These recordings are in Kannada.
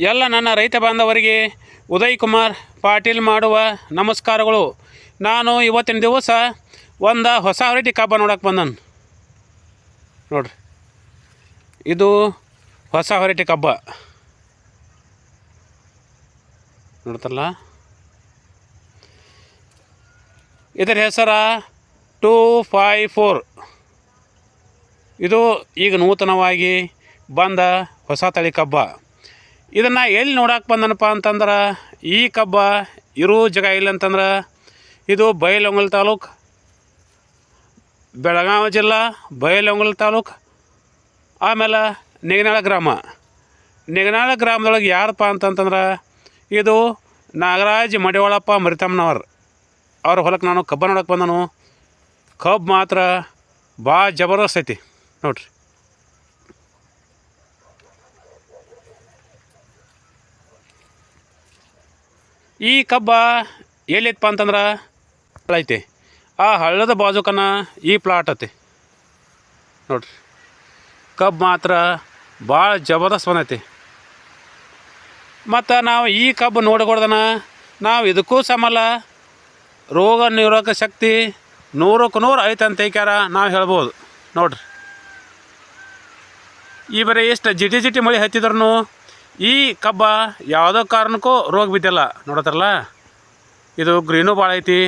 ಎಲ್ಲ ನನ್ನ ರೈತ ಬಾಂಧವರಿಗೆ ಉದಯ್ ಕುಮಾರ್ ಪಾಟೀಲ್ ಮಾಡುವ ನಮಸ್ಕಾರಗಳು. ನಾನು ಇವತ್ತಿನ ದಿವಸ ಒಂದು ಹೊಸ ವೆರೈಟಿ ಕಬ್ಬ ನೋಡೋಕೆ ಬಂದನು. ನೋಡ್ರಿ. ಇದು ಹೊಸ ವೆರೈಟಿ ಕಬ್ಬ. ನೋಡ್ತಲ್ಲ ಇದರ ಹೆಸರ ಟೂ ಫೈ ಫೋರ್. ಇದು ಈಗ ನೂತನವಾಗಿ ಬಂದ ಹೊಸ ತಳಿ ಕಬ್ಬ. ಇದನ್ನು ಎಲ್ಲಿ ನೋಡಕ್ಕೆ ಬಂದನಪ್ಪ ಅಂತಂದ್ರೆ ಈ ಕಬ್ಬ ಇರೋ ಜಾಗ ಇಲ್ಲ ಅಂತಂದ್ರೆ ಇದು ಬಯಲೊಂಗಲ್ ತಾಲೂಕು ಬೆಳಗಾವಿ ಜಿಲ್ಲಾ, ಬಯಲೊಂಗಲ್ ತಾಲೂಕು, ಆಮೇಲೆ ನೆಗನಾಳ ಗ್ರಾಮ. ನೆಗನಾಳ ಗ್ರಾಮದೊಳಗೆ ಯಾರಪ್ಪ ಅಂತಂತಂದ್ರೆ ಇದು ನಾಗರಾಜ್ ಮಡಿವಾಳಪ್ಪ ಮರಿತಮ್ಮನವ್ರು. ಅವ್ರ ಹೊಲಕ್ಕೆ ನಾನು ಕಬ್ಬ ನೋಡಕ್ಕೆ ಬಂದನು. ಕಬ್ಬು ಮಾತ್ರ ಭಾಳ ಜಬರ್ದಸ್ತ್ ಐತಿ. ನೋಡ್ರಿ. ಈ ಕಬ್ಬ ಎಲ್ಲಿತ್ತಪ್ಪ ಅಂತಂದ್ರೆ ಐತಿ. ಆ ಹಳ್ಳದ ಬಾಜುಕನ ಈ ಪ್ಲಾಟ್ ಐತಿ. ನೋಡ್ರಿ. ಕಬ್ಬು ಮಾತ್ರ ಭಾಳ ಜಬರ್ದಸ್ತ್ ಬಂದೈತಿ ಮತ್ತು ನಾವು ಈ ಕಬ್ಬು ನೋಡ್ಕೊಡ್ದನ ನಾವು ಇದಕ್ಕೂ ಸಮಲ್ಲ. ರೋಗ ನಿರೋಧಕ ಶಕ್ತಿ ನೂರಕ್ಕೆ ನೂರು ಐತೆ ಅಂತ ಐಕ್ಯಾರ ನಾವು ಹೇಳ್ಬೋದು. ನೋಡ್ರಿ. ಈ ಬರೀ ಎಷ್ಟು ಜಿಟಿ ಜಿಟಿ ಮಳೆ ಹತ್ತಿದ್ರು ಈ ಕಬ್ಬ ಯಾವುದೋ ಕಾರಣಕ್ಕೂ ರೋಗ ಬಿದ್ದಿಲ್ಲ. ನೋಡತ್ರಲ್ಲ ಇದು ಗ್ರೀನು ಭಾಳ ಐತಿ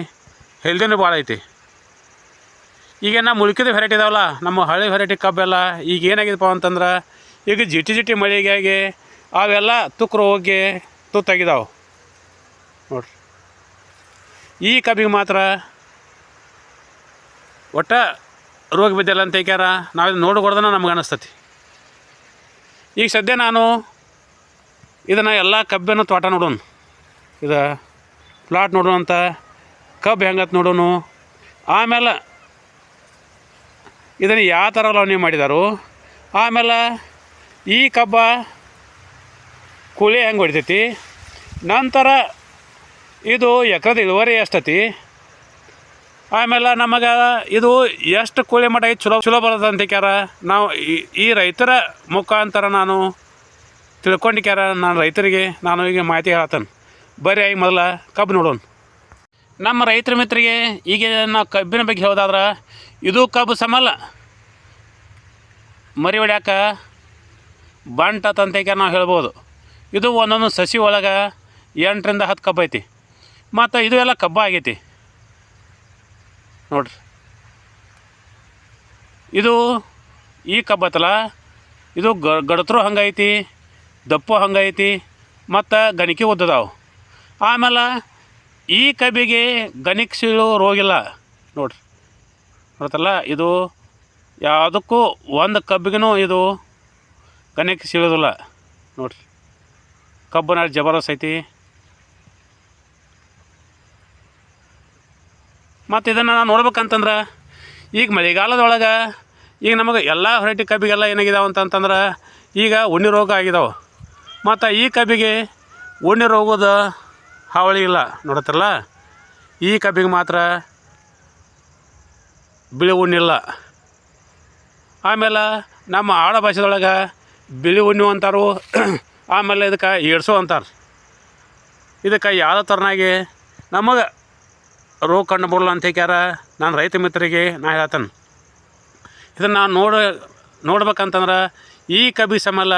ಹೆಲ್ದಿನೂ ಭಾಳ ಐತಿ. ಈಗ ನಾವು ಉಳ್ಕಿದ ವೆರೈಟಿ ಇದಾವಲ್ಲ, ನಮ್ಮ ಹಳೆ ವೆರೈಟಿ ಕಬ್ಬೆಲ್ಲ ಈಗ ಏನಾಗಿದೆಪ್ಪ ಅಂತಂದ್ರೆ, ಈಗ ಜಿಟಿ ಜಿಟಿ ಮಳೆಗಾಗಿ ಅವೆಲ್ಲ ತುಕ್ರು ಹೋಗಿ ತುತ್ತಾಗಿದಾವೆ. ನೋಡ್ರಿ. ಈ ಕಬ್ಬಿಗೆ ಮಾತ್ರ ಒಟ್ಟ ರೋಗ ಬಿದ್ದಿಲ್ಲ ಅಂತ ಹೇಳ್ಯಾರ ನಾವು ನೋಡಿಕೊಡ್ದನ ನಮ್ಗೆ ಅನಿಸ್ತತಿ. ಈಗ ಸದ್ಯ ನಾನು ಇದನ್ನು ಎಲ್ಲ ಕಬ್ಬಿನ ತೋಟ ನೋಡೋಣ ಇದು ಪ್ಲಾಟ್ ನೋಡೋಣ ಅಂತ, ಕಬ್ಬು ಹೆಂಗತ್ ನೋಡೋಣ ಆಮೇಲೆ ಇದನ್ನು ಯಾವ ಥರ ಲವಣಿ ಮಾಡಿದಾರು. ಆಮೇಲೆ ಈ ಕಬ್ಬ ಕೂಲಿ ಹೆಂಗೆ ಹೊಡಿತೈತಿ. ನಂತರ ಇದು ಎಕರದ ಇಳುವರಿ ಎಷ್ಟೈತಿ. ಆಮೇಲೆ ನಮಗೆ ಇದು ಎಷ್ಟು ಕೂಲಿ ಮಟ್ಟ ಚಲೋ ಚಲೋ ಬರ್ತದೆ ಅಂತಿಕ್ಯಾರ. ನಾವು ಈ ರೈತರ ಮುಖಾಂತರ ನಾನು ತಿಳ್ಕೊಂಡಿಕ್ಯಾರ ನಾನು ರೈತರಿಗೆ, ನಾನು ಈಗ ಮಾಹಿತಿ ಹೇಳತ್ತೇನೆ. ಬರೀ ಈಗ ಮೊದಲ ಕಬ್ಬು ನೋಡೋಣ. ನಮ್ಮ ರೈತರ ಮಿತ್ರರಿಗೆ ಈಗ ನಾವು ಕಬ್ಬಿನ ಬಗ್ಗೆ ಹೇಳೋದಾದ್ರೆ, ಇದು ಕಬ್ಬು ಸಮಲ್ಲ. ಮರಿ ಹೊಡ್ಯಾಕ ಬಂಟ ತಂತೈಕ ನಾವು ಹೇಳ್ಬೋದು. ಇದು ಒಂದೊಂದು ಸಸಿ ಒಳಗೆ ಎಂಟರಿಂದ ಹತ್ತು ಕಬ್ಬು ಐತಿ. ಮತ್ತು ಇದು ಎಲ್ಲ ಕಬ್ಬ ಆಗೈತಿ. ನೋಡ್ರಿ. ಇದು ಈ ಕಬ್ಬತ್ತಲ್ಲ, ಇದು ಗಡತ್ರು ಹಂಗೈತಿ ದಪ್ಪು ಹಂಗೈತಿ, ಮತ್ತು ಗಣಿಕೆ ಉದ್ದದಾವು. ಆಮೇಲೆ ಈ ಕಬ್ಬಿಗೆ ಗಣಿಕ್ ಸೀಳು ರೋಗಿಲ್ಲ ನೋಡ್ರಿ. ಗೊತ್ತಲ್ಲ ಇದು ಯಾವುದಕ್ಕೂ ಒಂದು ಕಬ್ಬಿಗೂ ಇದು ಗಣಕ್ಕೆ ಸೀಳೋದಿಲ್ಲ. ನೋಡ್ರಿ. ಕಬ್ಬು ನಾಳೆ ಜಬರ್ದಸ್ತ್ ಐತಿ. ಮತ್ತು ಇದನ್ನು ನಾನು ನೋಡ್ಬೇಕಂತಂದ್ರೆ, ಈಗ ಮಳೆಗಾಲದೊಳಗೆ ಈಗ ನಮಗೆ ಎಲ್ಲ ವೆರೈಟಿ ಕಬ್ಬಿಗೆಲ್ಲ ಏನಾಗಿದಾವೆ ಅಂತಂತಂದ್ರೆ ಈಗ ಉಣ್ಣಿ ರೋಗ ಆಗಿದಾವೆ. ಮತ್ತು ಈ ಕಬ್ಬಿಗೆ ಉಣ್ಣೆ ರೋಗದ ಹಾವಳಿ ಇಲ್ಲ ನೋಡತ್ತಲ್ಲ ಈ ಕಬ್ಬಿಗೆ ಮಾತ್ರ ಬಿಳಿ ಉಣ್ಣಿಲ್ಲ ಆಮೇಲೆ ನಮ್ಮ ಆಡ ಭಾಷೆದೊಳಗೆ ಬಿಳಿ ಉಣ್ಣು ಅಂತಾರು, ಆಮೇಲೆ ಇದಕ್ಕೆ ಏಡ್ಸು ಅಂತಾರೆ. ಇದಕ್ಕೆ ಯಾವುದೇ ಥರನಾಗಿ ನಮಗೆ ರೋಗ ಕಂಡು ಬರಲ್ಲ ಅಂತ ಹೇಳ್ಯಾರ ನಾನು ರೈತ ಮಿತ್ರರಿಗೆ ನಾ ಹೇಳ್ತೇನೆ. ಇದನ್ನು ನಾನು ನೋಡ, ನೋಡ್ಬೇಕಂತಂದ್ರೆ ಈ ಕಬ್ಬಿ ಸಮಲ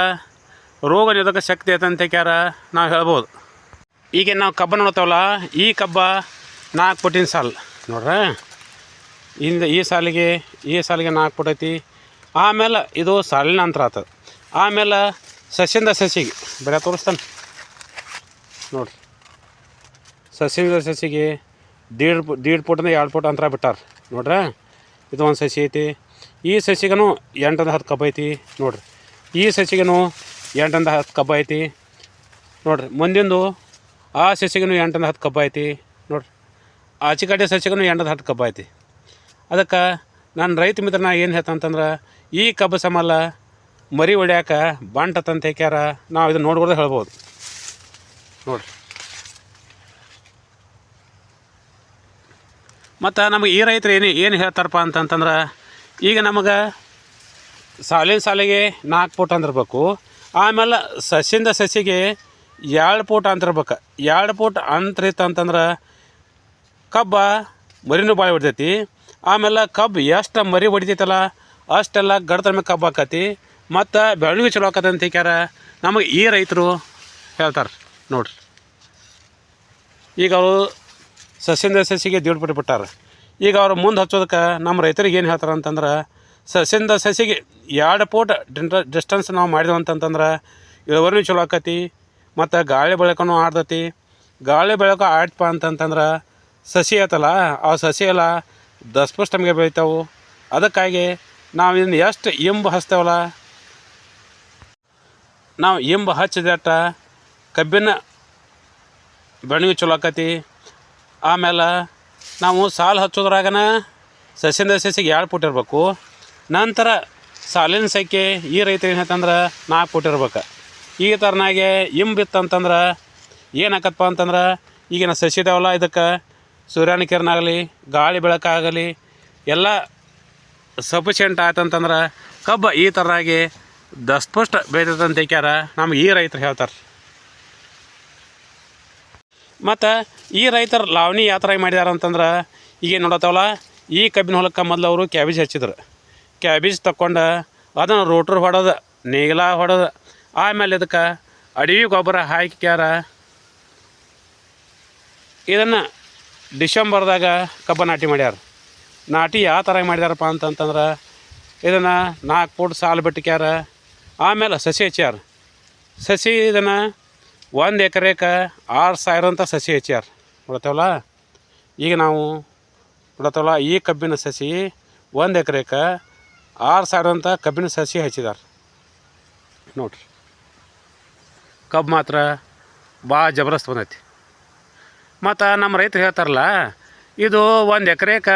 ರೋಗ ನಿರೋಧಕ ಶಕ್ತಿ ಅಂತ ಹೇಳ್ಯಾರ ನಾವು ಹೇಳ್ಬೋದು. ಈಗ ನಾವು ಕಬ್ಬ ನೋಡ್ತೇವಲ್ಲ, ಈ ಕಬ್ಬ ನಾಲ್ಕು ಪುಟ್ಟಿನ ಸಾಲು. ನೋಡ್ರ? ಹಿಂದೆ ಈ ಸಾಲಿಗೆ ಈ ಸಾಲಿಗೆ ನಾಲ್ಕು ಪುಟ್ ಐತಿ. ಆಮೇಲೆ ಇದು ಸಾಲಿನ ಅಂತರ ಆತದ ಆಮೇಲೆ ಸಸ್ಯಿಂದ ಸಸಿಗೆ ಬೆಳೆ ತೋರಿಸ್ತಾನೆ. ನೋಡ್ರಿ. ಸಸ್ಯಿಂದ ಸಸಿಗೆ ದೀಡ್ ದೀಡ್ ಪುಟ್ಟಿಂದ ಎರಡು ಪುಟ್ ಅಂತರ ಬಿಟ್ಟಾರ. ನೋಡ್ರ? ಇದು ಒಂದು ಸಸಿ ಐತಿ. ಈ ಸಸಿಗೂ ಎಂಟರಿಂದ ಹತ್ತು ಕಬ್ಬು ಐತಿ. ನೋಡ್ರಿ. ಈ ಸಸಿಗೂ ಎಂಟರಿಂದ ಹತ್ತು ಕಬ್ಬ ಐತಿ. ನೋಡ್ರಿ, ಮುಂದಿಂದು ಆ ಸಸಿಗೂ ಎಂಟಂದ ಹತ್ತು ಕಬ್ಬ ಐತಿ. ನೋಡ್ರಿ ಆಚೆ ಕಡೆ ಸಸಿಗೂ ಎಂಟದ ಹತ್ತು ಕಬ್ಬ ಐತಿ. ಅದಕ್ಕೆ ನಾನು ರೈತ ಮಿತ್ರನ ಏನು ಹೇಳ್ತ ಅಂತಂದ್ರೆ, ಈ ಕಬ್ಬು ಸಮಲ್ಲ ಮರಿ ಹೊಡ್ಯಾಕ ಬಂಟ ತಂತ ಹಾಕ್ಯಾರ, ನಾವು ಇದನ್ನು ನೋಡ್ಬೋದು ಹೇಳ್ಬೋದು. ನೋಡ್ರಿ. ಮತ್ತು ನಮಗೆ ಈ ರೈತರು ಏನು ಏನು ಹೇಳ್ತಾರಪ್ಪ ಅಂತಂತಂದ್ರೆ, ಈಗ ನಮಗೆ ಸಾಲಿನ ಸಾಲಿಗೆ ನಾಲ್ಕು ಫುಟ್ ಅಂದಿರ್ಬೇಕು. ಆಮೇಲೆ ಸಸ್ಯಿಂದ ಸಸಿಗೆ ಎರಡು ಫೂಟ್ ಅಂತಿರ್ಬೇಕು ಎರಡು ಫೂಟ್ ಅಂತರ ಇತ್ತು ಅಂತಂದ್ರೆ ಕಬ್ಬ ಮರಿನೂ ಭಾಳ ಹೊಡಿತೈತಿ. ಆಮೇಲೆ ಕಬ್ಬು ಎಷ್ಟು ಮರಿ ಹೊಡಿತೈತಲ್ಲ, ಅಷ್ಟೆಲ್ಲ ಗಡ್ತರ ಮೇಲೆ ಕಬ್ಬು ಹಾಕತಿ. ಮತ್ತು ಬೆಳವಣಿಗೆ ಚಲೋ ಆಕತಿ ಅಂತ ಹೇಳ್ಯಾರ ನಮಗೆ ಈ ರೈತರು ಹೇಳ್ತಾರೆ ನೋಡ್ರಿ. ಈಗ ಅವರು ಸಸ್ಯಿಂದ ಸಸಿಗೆ ದೀಡ್ಬಿಟ್ಟು ಬಿಟ್ಟಾರ. ಈಗ ಅವ್ರು ಮುಂದೆ ಹಚ್ಚೋದಕ್ಕೆ ನಮ್ಮ ರೈತರಿಗೆ ಏನು ಹೇಳ್ತಾರೆ ಅಂತಂದ್ರೆ ಸಸ್ಯದಿಂದ ಸಸಿಗೆ ಎರಡು ಫೂಟ್ ಡಿಸ್ಟೆನ್ಸ್ ನಾವು ಮಾಡಿದೆವು ಅಂತಂತಂದ್ರೆ ಇಳುವರಿನೂ ಚಲೋ ಆಕತಿ, ಮತ್ತು ಗಾಳಿ ಬೆಳಕನೂ ಆಡ್ತತಿ. ಗಾಳಿ ಬೆಳಕು ಆಡ್ತಪ್ಪ ಅಂತಂತಂದ್ರೆ, ಸಸಿ ಐತಲ್ಲ, ಆ ಸಸಿ ಎಲ್ಲ ದಸ್ಪುಷ್ಟ ನಮಗೆ ಬೆಳಿತಾವು. ಅದಕ್ಕಾಗಿ ನಾವು ಇದನ್ನು ಎಷ್ಟು ಇಂಬು ಹಚ್ತೇವಲ್ಲ, ನಾವು ಇಂಬು ಹಚ್ಚಿದಟ್ಟ ಕಬ್ಬಿನ ಬೆಳವಣಿಗೆ ಚಲೋ ಆಕತಿ. ಆಮೇಲೆ ನಾವು ಸಾಲು ಹಚ್ಚೋದ್ರಾಗನ ಸಸಿಯಿಂದ ಸಸಿಗೆ ಎರಡು ಪುಟ್ಟಿರಬೇಕು ನಂತರ ಸಾಲಿನ ಸಂಖ್ಯೆ ಈ ರೈತರು ಏನು ನಾಲ್ಕು ಕೋಟಿ ಇರ್ಬೇಕು. ಈ ಥರನಾಗೆ ಇಂಬಿತ್ತಂತಂದ್ರೆ ಏನಾಕತ್ತಪ್ಪ ಅಂತಂದ್ರೆ ಈಗಿನ ಸಸಿ ಇದಾವಲ್ಲ ಇದಕ್ಕೆ ಸೂರ್ಯನ ಕಿರಣ ಆಗಲಿ ಗಾಳಿ ಬೆಳಕಾಗಲಿ ಎಲ್ಲ ಸಫಿಷಿಯೆಂಟ್ ಆಯ್ತಂತಂದ್ರೆ ಕಬ್ಬು ಈ ಥರನಾಗಿ ದಸ್ಪಷ್ಟ ಬೆಳಿತೈತೆ ಕ್ಯಾರ ನಮ್ಗೆ ಈ ರೈತರು ಹೇಳ್ತಾರೆ. ಮತ್ತು ಈ ರೈತರು ಲಾವಣಿ ಯಾತ್ರೆ ಥರ ಮಾಡಿದಾರ ಅಂತಂದ್ರೆ ಈಗ ನೋಡತ್ತವಲ್ಲ, ಈ ಕಬ್ಬಿನ ಹೊಲಕ್ಕೆ ಮೊದಲು ಅವರು ಕ್ಯಾಬೇಜ್ ಹಚ್ಚಿದ್ರು. ಕ್ಯಾಬೇಜ್ ತಕ್ಕೊಂಡು ಅದನ್ನು ರೋಟ್ರ್ ಹೊಡೆದು, ನೇಗಿಲ ಹೊಡೆದು. ಆಮೇಲೆ ಇದಕ್ಕೆ ಅಡವಿ ಗೊಬ್ಬರ ಹಾಕ್ಯಾರ ಇದನ್ನು ಡಿಸೆಂಬರ್ದಾಗ ಕಬ್ಬು ನಾಟಿ ಮಾಡ್ಯಾರ. ನಾಟಿ ಯಾವ ಥರ ಮಾಡಿದಾರಪ್ಪ ಅಂತಂತಂದ್ರೆ ಇದನ್ನು ನಾಲ್ಕು ಫೂಟ್ ಸಾಲು ಬಿಟ್ಟಿಕ್ಯಾರ ಆಮೇಲೆ ಸಸಿ ಹಚ್ಚಾರ ಸಸಿ ಇದನ್ನು ಒಂದು ಎಕರೆಗೆ ಆರು ಸಾವಿರ ಅಂತ ಸಸಿ ಹಚ್ಚಾರ ನೋಡ್ತೇವಲ್ಲ ಈಗ ನಾವು ನೋಡತ್ತವಲ್ಲ ಈ ಕಬ್ಬಿನ ಸಸಿ ಒಂದು ಎಕರೆಗೆ ಆರು ಸಾವಿರ ಅಂತ ಕಬ್ಬಿನ ಸಸಿ ಹಚ್ಚಿದಾರೆ. ನೋಡ್ರಿ. ಕಬ್ಬು ಮಾತ್ರ ಭಾಳ ಜಬರ್ದಸ್ತ್ ಬಂದೈತಿ. ಮತ್ತು ನಮ್ಮ ರೈತರು ಹೇಳ್ತಾರಲ್ಲ, ಇದು ಒಂದು ಎಕರೆಕ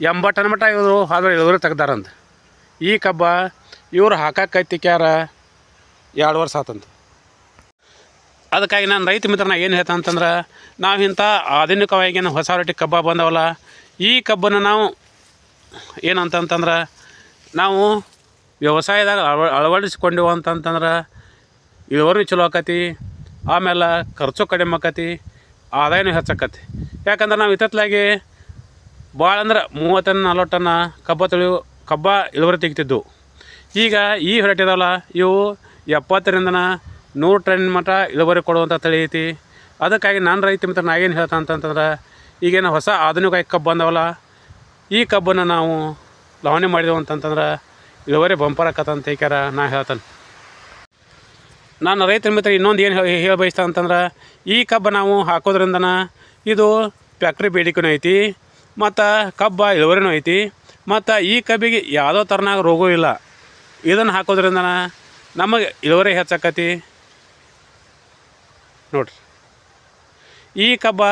ಎಂಬತ್ತು ಟನ್ ಮಟ್ಟ ಇವರು ಅದ್ರ ಇಳುವರಿ ತೆಗ್ದಾರಂತ ಈ ಕಬ್ಬ ಇವ್ರು ಹಾಕಕ್ಕೈತಿಕ್ಯಾರ ಎರಡು ವರ್ಷ ಆತಂತ ಅದಕ್ಕಾಗಿ ನಾನು ರೈತ ಮಿತ್ರನ ಏನು ಹೇಳ್ತಾ ಅಂತಂದ್ರೆ, ನಾವು ಇಂಥ ಆಧುನಿಕವಾಗಿನ ಹೊಸ ರೊಟ್ಟಿ ಕಬ್ಬ ಬಂದವಲ್ಲ, ಈ ಕಬ್ಬನ್ನು ನಾವು ಏನಂತಂತಂದ್ರೆ ನಾವು ವ್ಯವಸಾಯದಾಗ ಅಳವ ಅಳವಡಿಸ್ಕೊಂಡೆವು ಅಂತಂತಂದ್ರೆ ಇಳುವರಿ ಚಲೋ ಆಕತಿ ಆಮೇಲೆ ಖರ್ಚು ಕಡಿಮೆ ಆಕತಿ, ಆದಾಯನೂ ಹೆಚ್ಚಾಕತಿ ಯಾಕಂದ್ರೆ ನಾವು ಇತ್ತತ್ಲಾಗಿ ಭಾಳ ಅಂದ್ರೆ ಮೂವತ್ತನ್ನು ನಲ್ವತ್ತು ಟನ್ನ ಕಬ್ಬ ತೊಳೆಯು ಕಬ್ಬ ಇಳುವರಿ ತೆಗಿತಿದ್ದು ಈಗ ಈ ವೆರೈಟಿ ಇದಾವಲ್ಲ ಇವು ಎಪ್ಪತ್ತರಿಂದ ನೂರು ಟನ್ ಮಟ್ಟ ಇಳುವರಿ ಕೊಡುವಂಥ ತಳಿ ಐತಿ. ಅದಕ್ಕಾಗಿ ನಾನು ರೈತ ಮಿತ್ರ ಏನು ಹೇಳ್ತಾ ಅಂತಂತಂದ್ರೆ ಈಗೇನು ಹೊಸ ಆಧುನಿಕ ಕಬ್ಬು ಬಂದವಲ್ಲ, ಈ ಕಬ್ಬನ್ನು ನಾವು ಲವಣೆ ಮಾಡಿದೆವು ಅಂತಂತಂದ್ರೆ ಇಳುವರಿ ಬಂಪರ್ ಆಕತ್ತ ಅಂತ ಕರ ನಾ ಹೇಳ್ತಾನೆ. ನಾನು ರೈತರ ಮಿತ್ರ ಇನ್ನೊಂದು ಏನು ಹೇಳಿ ಹೇಳ ಬಯಸ್ತಾ ಅಂತಂದ್ರೆ, ಈ ಕಬ್ಬು ನಾವು ಹಾಕೋದ್ರಿಂದನ ಇದು ಫ್ಯಾಕ್ಟ್ರಿ ಬೇಡಿಕೆನೂ ಐತಿ, ಮತ್ತು ಕಬ್ಬ ಇಳುವರಿನೂ ಐತಿ, ಮತ್ತು ಈ ಕಬ್ಬಿಗೆ ಯಾವುದೋ ಥರನಾಗ ರೋಗವೂ ಇಲ್ಲ. ಇದನ್ನು ಹಾಕೋದ್ರಿಂದ ನಮಗೆ ಇಳುವರಿ ಹೆಚ್ಚಾಕತಿ. ನೋಡ್ರಿ. ಈ ಕಬ್ಬ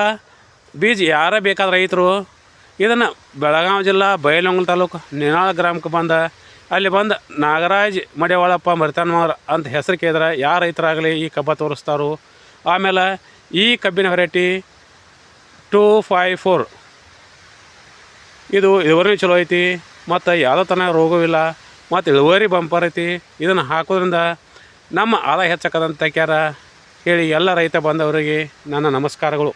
ಬೀಜ ಯಾರೇ ಬೇಕಾದ ರೈತರು ಇದನ್ನು ಬೆಳಗಾವಿ ಜಿಲ್ಲಾ ಬೈಲಹೊಂಗಲ ತಾಲೂಕು ನಿನಾಳ ಗ್ರಾಮಕ್ಕೆ ಬಂದ, ಅಲ್ಲಿ ಬಂದು ನಾಗರಾಜ್ ಮಡಿವಾಳಪ್ಪ ಮರಿತಾನ್ಮಾರ್ ಅಂತ ಹೆಸರು ಕೇಳಿದ್ರೆ ಯಾವ ರೈತರಾಗಲಿ ಈ ಕಬ್ಬ ತೋರಿಸ್ತಾರೋ? ಆಮೇಲೆ ಈ ಕಬ್ಬಿನ ವೆರೈಟಿ ಟೂ ಫೈ ಫೋರ್ ಇದು ಇಳುವರಿ ಚಲೋ ಐತಿ, ಮತ್ತು ಯಾವುದೋ ತನಕ ರೋಗವಿಲ್ಲ ಮತ್ತು ಇಳುವರಿ ಬಂಪರ್ ಐತಿ, ಇದನ್ನು ಹಾಕೋದ್ರಿಂದ ನಮ್ಮ ಆದಾಯ ಹೆಚ್ಚಾಕದಂತ ಕ್ಯಾರ ಹೇಳಿ ಎಲ್ಲ ರೈತ ಬಾಂಧವರಿಗೆ ನನ್ನ ನಮಸ್ಕಾರಗಳು.